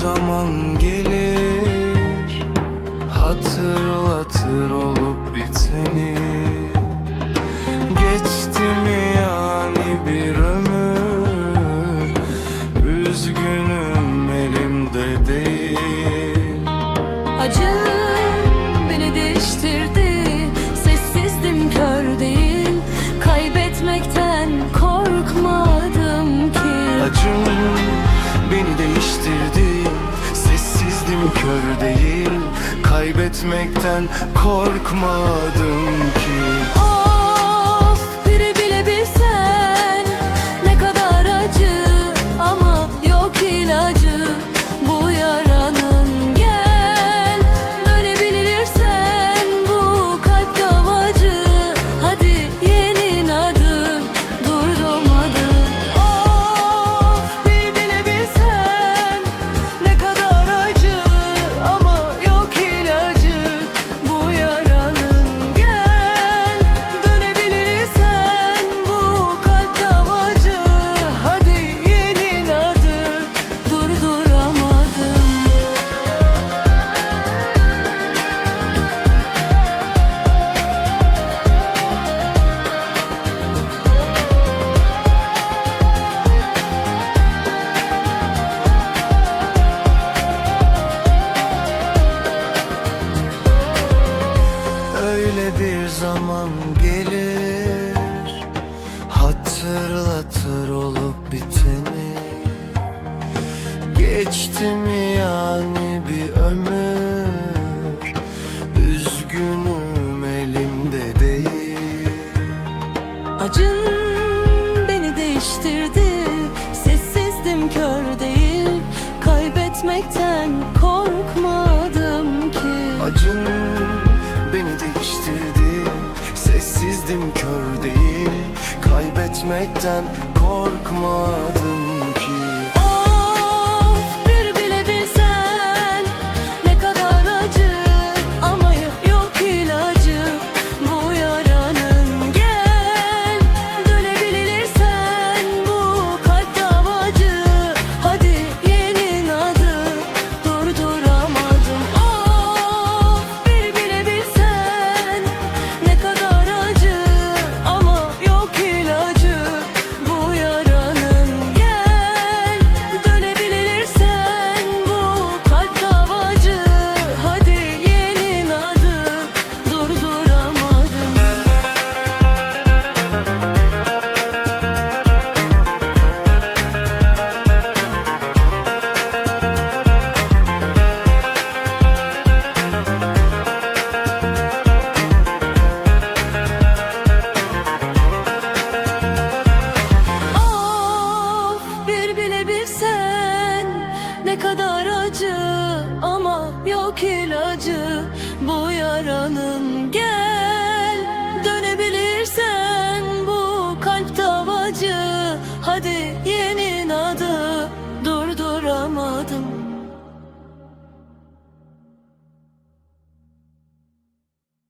zaman gelir. Hatırlatır olup biteni. Geçti mi yani bir ömür? Üzgünüm elimde değil. Acı beni değiştirdi. Kör değil. Kaybetmekten korkmadım ki Öyle bir zaman gelir Hatırlatır olup biteni. Geçti mi yani bir ömür Üzgünüm elimde değil. Acın beni değiştirdi Sessizdim kör değil. Kaybetmekten korkmadım kör değil. Kaybetmekten korkmadım acı bu yaranın gel